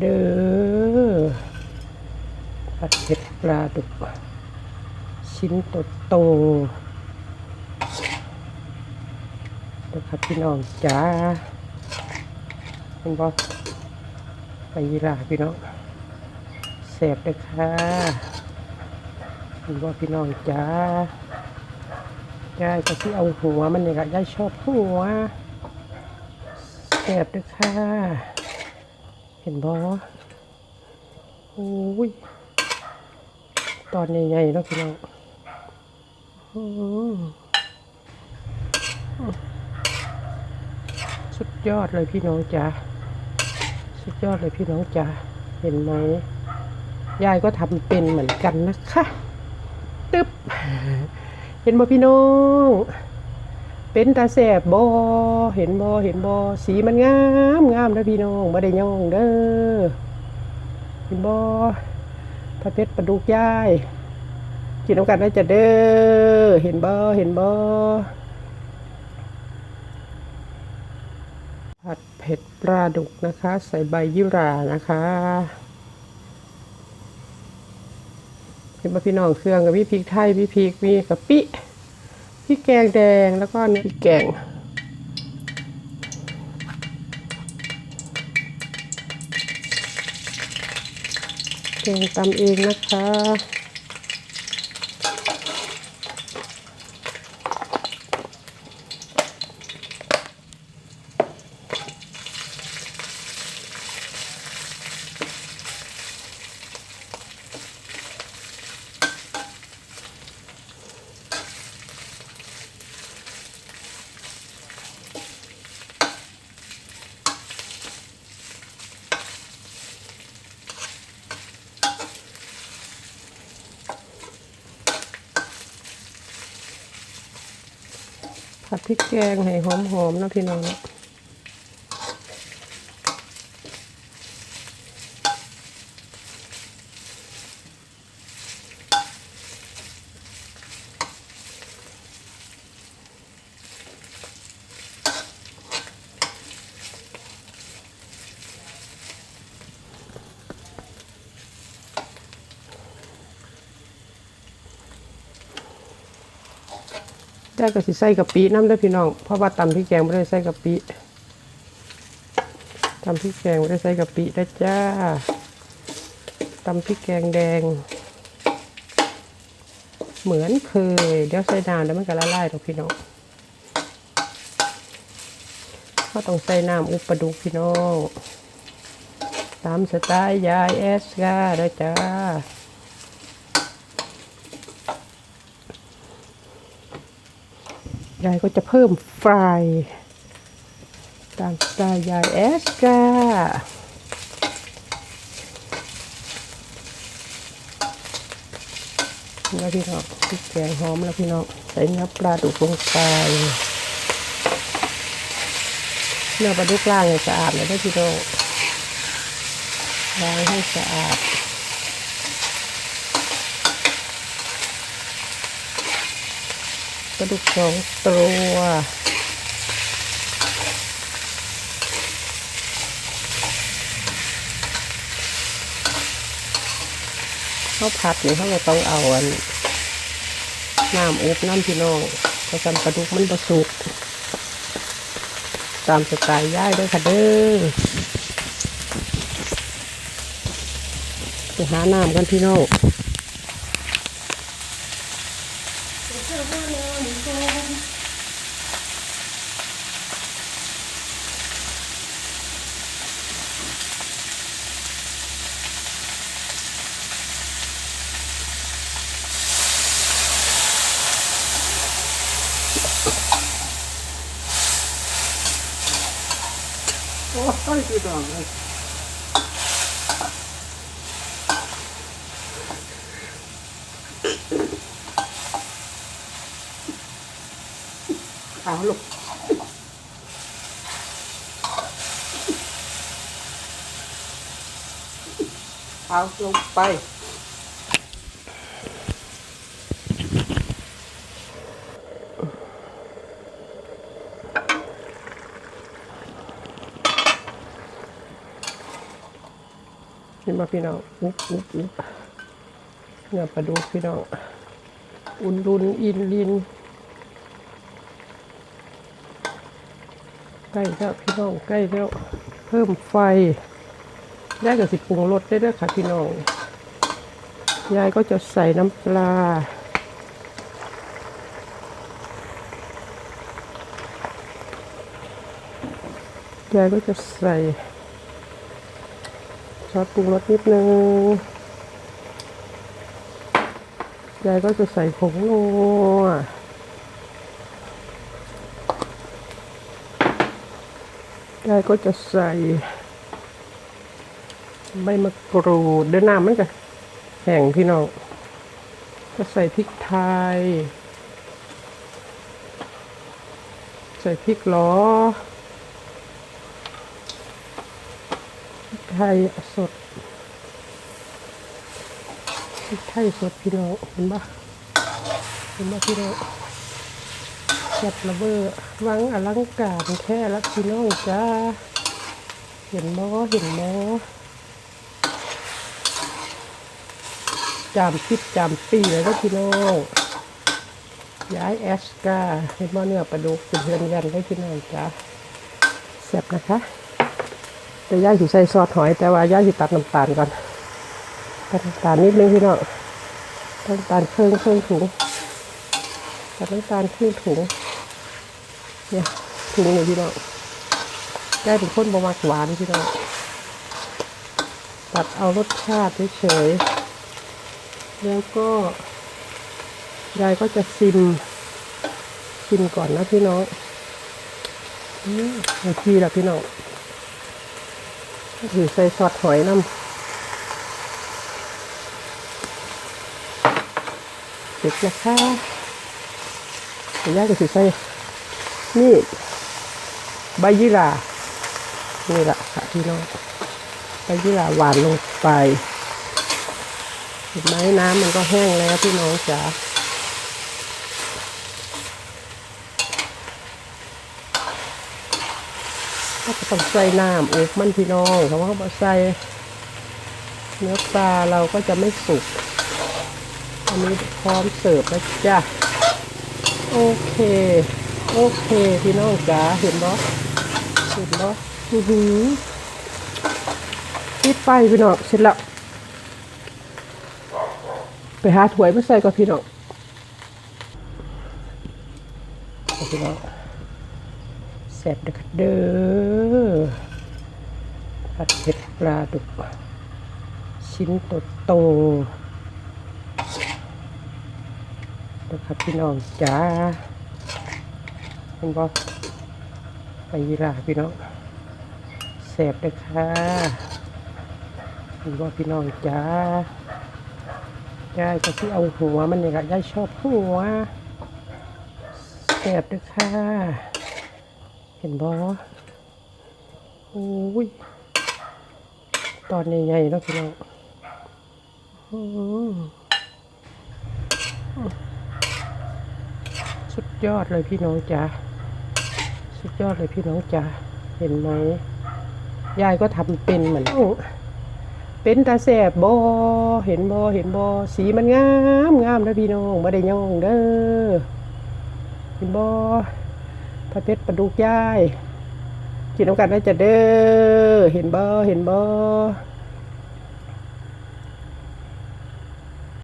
เด้อผัดเผ็ดปลาดุก ชิ้นโตโตนะครับพี่น้องจ้าเห็นบ่ไปยีราพี่น้องแสบเลยค่ะเห็นบ่พี่น้องจ้ายายก็ที่เอาหัวมันเนี่ยค่ะยายชอบหัวแสบเลยค่ะ ห็นบ่โอ้ย ตอนใหญ่ๆแล้วพี่น้องสุดยอดเลยพี่น้องจ๋าสุดยอดเลยพี่น้องจ๋าเห็นไหมยายก็ทำเป็นเหมือนกันนะคะตึ๊บเห็นบ่พี่น้อง เป็นตาแสบบอเห็นบอเห็นบอสีมันงามงามนะพี่น้องบ่ได้ย่องเด้อเห็นบอพระเพชรประดุกยายกินน้ำกันได้จะเด้อเห็นบอเห็นบอผัดเผ็ดปลาดุกนะคะ ใส่ใบยี่หรานะคะเห็นบอพี่น้องเครื่องกับพี่พริกไทยพี่พริกมีกะปิ พริกแกงแดงแล้วก็เนี่ยพริกแกงแกงตำเองนะคะ ผัดพริกแกงให้หอมๆนะพี่น้องนะ ได้ก็สิใส่กะปิน้ำเด้พี่น้อง เพราะว่าตำพริกแกงไม่ได้ใส่กะปิตำพริกแกงไม่ได้ใส่กะปิได้จ้าตำพริกแกงแดง เหมือนเคย เดี๋ยวใส่น้ำแล้วมันก็ละลายหรอพี่น้องก็ต้องใส่น้ำอุปดุกพี่น้องตามสไตล์ยายเอสกาได้จ้า ยายก็จะเพิ่มไฟรายตามสไตล์ยายเอสกาแล้วพี่น้องพริกแกงหอมแล้วพี่น้องใส่เนื้อปลาดุกลงไปเนื้อปลาดุกล้างให้สะอาดเลยได้พี่น้องล้างให้สะอาด ปลาดุกสองตัวเข้าผัดนี่เขาก็ต้องเอาอันน้ำอุบน้ำพี่น้องเพราะกันปลาดุกมันประสุกตามสไตล์ย่ายด้วยค่ะเด้อไปหาน้ำกันพี่น้อง โอ้ยพี่น้องเลยเอาลูกเอาลงไป พ นี่ มาพี่น้องอุ๊บอุ๊บอุ๊บเนื้อปลาดุกพี่น้องอุ่นรุนอินลินใกล้แล้วพี่น้องใกล้แล้วเพิ่มไฟยายก็สิปรุงรสได้ด้วยค่ะพี่น้องยายก็จะใส่น้ำปลายายก็จะใส่ ซอสปรุงรสนิดนึงยายก็จะใส่ผงนัวยายก็จะใส่ใบมะกรูดเดินน้ำมันจะแห้งพี่น้องก็ใส่พริกไทย ใส่พริกล้อ พริก ไทยสดพริกไทยสดพี่น้องเห็นปะเห็นปะพี่น้องจัดระเบ้อวังอลังการแค่ละพี่น้องจ้า เห็นมอเห็นมอจามคิดจามปีเลยก็พี่น้องย้ายแอสกาเห็นมอเนื้อปลาดุกเป็นเพื่อนยันได้พี่น้องจ้าแซ่บนะคะ แต่ย่าสิใส่ซอสหอย แต่ว่าย่าสิตัดน้ำตาลก่อนตัดน้ำตาลนิดนึงพี่น้องตัดน้ำตาลเครื่องเครื่องถุงตัดน้ำตาลครึ่งถุงเนี่ยถุงนี่พี่น้องย่าเป็นคนบ่มักหวานพี่น้องตัดเอารสชาติเฉยๆแล้วก็ยายก็จะซิมซิมก่อนนะพี่น้องอืมโอเคแล้วพี่น้อง ถือใส่ซอสหอยน้ำเด็กนะคะเดี๋ยวย่าจะถือใส่นี่ใบยี่หร่านี่แหละค่ะพี่น้องใบยี่หร่าหวานลงไปเห็นไหมน้ำมันก็แห้งแล้วพี่น้องจ๋า ก็จะต้องใส่น้ำอุกมันพี่น้องเพราะว่าพอใส่เนื้อปลาเราก็จะไม่สุก อันนี้พร้อมเสิร์ฟแล้วจ้ะ โอเค โอเคพี่น้องจ๋าเห็นบ่เห็นบ่อือหือปิดไฟพี่น้องเสร็จแล้ว ไปหาถ้วยมาใส่ก่อนพี่น้องเอาพี่น้อง ซ่บเด้อค่ะเด้อผัดเผ็ดปลาดุก ชิ้นโตโตๆนะครับพี่น้องจ้าเป็นบอไปยีราพี่น้องแซ่บเด้อค่ะเป็นบอพี่น้องจ้ายายก็ที่เอาหัวมันเนี่ยค่ะยายชอบหัวแซ่บเด้อค่ะ เห็นบอโอ้ย ตอนใหญ่ๆเนาะพี่น้องสุดยอดเลยพี่น้องจ๋า สุดยอดเลยพี่น้องจ๋า เห็นไหม ยายก็ทำเป็นเหมือนเป็นตาแสบบอเห็นบอเห็นบอสีมันงามงามนะพี่น้องม่ได้ย่องเด้อ เห็นบอ พระเพชรประดุกย่ายกินน้ำกันได้จะเด้อเห็นบ่เห็นบ่